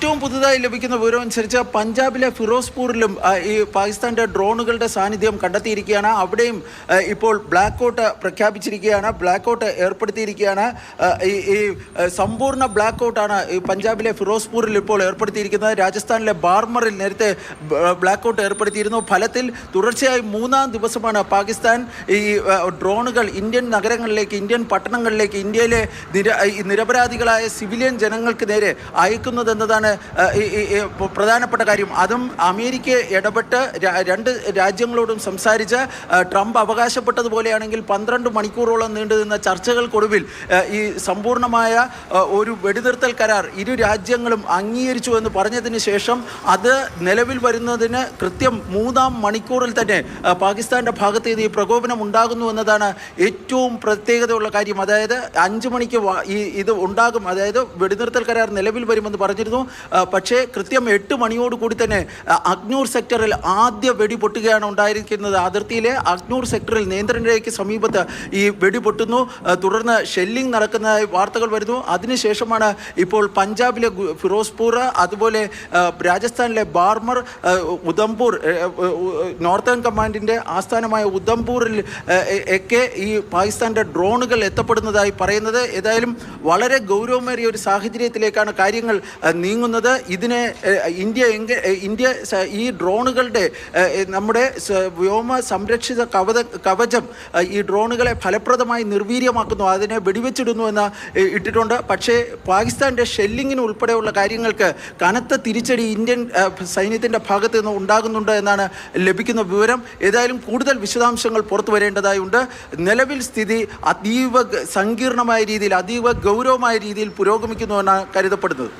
ഏറ്റവും പുതുതായി ലഭിക്കുന്ന വിവരം അനുസരിച്ച് പഞ്ചാബിലെ ഫിറോസ്പൂരിലും ഈ പാകിസ്ഥാന്റെ ഡ്രോണുകളുടെ സാന്നിധ്യം കണ്ടെത്തിയിരിക്കുകയാണ്. അവിടെയും ഇപ്പോൾ ബ്ലാക്ക് ഔട്ട് പ്രഖ്യാപിച്ചിരിക്കുകയാണ്. ബ്ലാക്ക് ഔട്ട് ഏർപ്പെടുത്തിയിരിക്കുകയാണ് ഈ സമ്പൂർണ ബ്ലാക്ക് ഔട്ടാണ് പഞ്ചാബിലെ ഫിറോസ്പൂരിൽ ഇപ്പോൾ ഏർപ്പെടുത്തിയിരിക്കുന്നത്. രാജസ്ഥാനിലെ ബാർമറിൽ നേരത്തെ ബ്ലാക്ക് ഔട്ട് ഏർപ്പെടുത്തിയിരുന്നു. ഫലത്തിൽ തുടർച്ചയായി മൂന്നാം ദിവസമാണ് പാകിസ്ഥാൻ ഈ ഡ്രോണുകൾ ഇന്ത്യൻ നഗരങ്ങളിലേക്ക് ഇന്ത്യൻ പട്ടണങ്ങളിലേക്ക് ഇന്ത്യയിലെ നിര നിരപരാധികളായ സിവിലിയൻ ജനങ്ങൾക്ക് നേരെ അയക്കുന്നതെന്നതാണ് ആ, പ്രധാനപ്പെട്ട കാര്യം. അതും അമേരിക്ക ഇടപെട്ട് രണ്ട് രാജ്യങ്ങളോടും സംസാരിച്ച് ട്രംപ് അവകാശപ്പെട്ടതുപോലെയാണെങ്കിൽ പന്ത്രണ്ട് മണിക്കൂറോളം നീണ്ടു നിന്ന ചർച്ചകൾക്കൊടുവിൽ ഈ സമ്പൂർണമായ ഒരു വെടിനിർത്തൽ കരാർ ഇരു രാജ്യങ്ങളും അംഗീകരിച്ചു എന്ന് പറഞ്ഞതിന് ശേഷം അത് നിലവിൽ വരുന്നതിന് കൃത്യം മൂന്നാം മണിക്കൂറിൽ തന്നെ പാകിസ്ഥാന്റെ ഭാഗത്ത് നിന്ന് ഈ പ്രകോപനം ഉണ്ടാകുന്നു എന്നതാണ് ഏറ്റവും പ്രത്യേകതയുള്ള കാര്യം. അതായത് അഞ്ച് മണിക്ക് ഈ ഇത് ഉണ്ടാകും. അതായത് വെടിനിർത്തൽ കരാർ നിലവിൽ വരുമെന്ന് പറഞ്ഞിരുന്നു. പക്ഷേ കൃത്യം എട്ട് മണിയോട് കൂടി തന്നെ അഗ്നൂർ സെക്ടറിൽ ആദ്യ വെടി പൊട്ടുകയാണ് ഉണ്ടായിരിക്കുന്നത്. അതിർത്തിയിലെ അഗ്നൂർ സെക്ടറിൽ നിയന്ത്രണ രേഖയ്ക്ക് സമീപത്ത് ഈ വെടി പൊട്ടുന്നു. തുടർന്ന് ഷെല്ലിംഗ് നടക്കുന്നതായി വാർത്തകൾ വരുന്നു. അതിനുശേഷമാണ് ഇപ്പോൾ പഞ്ചാബിലെ ഫിറോസ്പൂർ അതുപോലെ രാജസ്ഥാനിലെ ബാർമർ ഉദംപൂർ നോർത്തേൺ കമാൻഡിന്റെ ആസ്ഥാനമായ ഉദംപൂറിൽ ഒക്കെ ഈ പാകിസ്ഥാന്റെ ഡ്രോണുകൾ എത്തപ്പെടുന്നതായി പറയുന്നത്. ഏതായാലും വളരെ ഗൗരവമേറിയ ഒരു സാഹചര്യത്തിലേക്കാണ് കാര്യങ്ങൾ ആ, നീങ്ങുന്നത് ഇതിനെ ഇന്ത്യ എങ്ക ഇന്ത്യ ഈ ഡ്രോണുകളുടെ നമ്മുടെ വ്യോമ സംരക്ഷിത കവത കവചം ഈ ഡ്രോണുകളെ ഫലപ്രദമായി നിർവീര്യമാക്കുന്നു അതിനെ വെടിവെച്ചിടുന്നു എന്ന് ഇട്ടിട്ടുണ്ട്. പക്ഷേ പാകിസ്ഥാന്റെ ഷെല്ലിങ്ങിന് ഉൾപ്പെടെയുള്ള കാര്യങ്ങൾക്ക് കനത്ത തിരിച്ചടി ഇന്ത്യൻ സൈന്യത്തിന്റെ ഭാഗത്ത് നിന്ന് ഉണ്ടാകുന്നുണ്ട് എന്നാണ് ലഭിക്കുന്ന വിവരം. ഏതായാലും കൂടുതൽ വിശദാംശങ്ങൾ പുറത്തു വരേണ്ടതായുണ്ട് നിലവിൽ സ്ഥിതി അതീവ സങ്കീർണമായ രീതിയിൽ അതീവ ഗൗരവമായ രീതിയിൽ പുരോഗമിക്കുന്നു പുരോഗമിക്കുന്നുവെന്നാണ് കരുതപ്പെടുന്നത്.